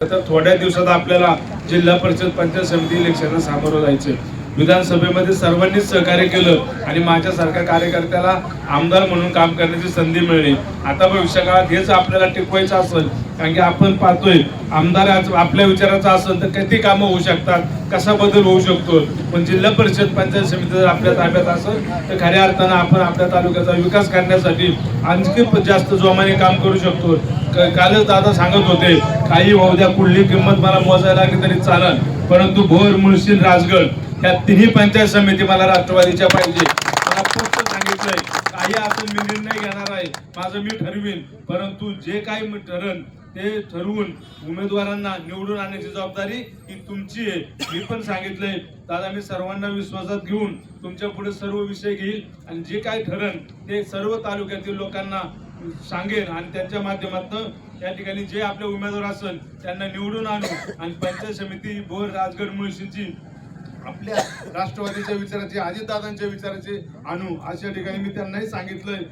तर थोड्या दिवसात आपल्याला जिल्हा परिषद पंचायत समिती इलेक्शनला सामोरं जायचं विधानसभेमध्ये सर्वांनीच सहकार्य केलं आणि माझ्यासारख्या कार्यकर्त्याला आमदार म्हणून काम करण्याची संधी मिळली. आता भविष्यकाळात हेच आपल्याला टिकवायचं असेल कारण की आपण पाहतोय आमदार आपल्या विचाराचा असेल तर किती कामं होऊ शकतात कसा बदल होऊ शकतो? पण जिल्हा परिषद पंचायत समिती जर आपल्या ताब्यात असेल तर खऱ्या अर्थानं आपण आपल्या तालुक्याचा विकास करण्यासाठी आणखी जास्त जोमाने काम करू शकतो. कालच दादा सांगत होते काही होऊ द्या कुठली किंमत मला मोजायला लागली तरी चालेल परंतु भोर मुळशील राजगड या तिन्ही पंचायत समिती मला राष्ट्रवादीच्या पाहिजे. मला स्पष्ट सांगितलंय काही असं मी निर्णय घेणार आहे माझं मी ठरवीन. परंतु जे काही मी ठरण ते ठरवून उमेदवारांना निवडून आणण्याची जबाबदारी ही तुमची आहे. मी पण सांगितलंय दादा मी सर्वांना विश्वासात घेऊन तुमच्यापुढे सर्व विषय घेईल आणि जे काही ठरण ते सर्व तालुक्यातील लोकांना सांगेन आणि त्यांच्या माध्यमातून या ठिकाणी जे आपले उमेदवार असेल त्यांना निवडून आणू. आणि पंचायत समिती भोर राजगड मुळशीची आपल्या राष्ट्रवादीच्या विचाराचे अजितदादांच्या विचाराचे आणू अशा ठिकाणी मी त्यांनाही सांगितलंय.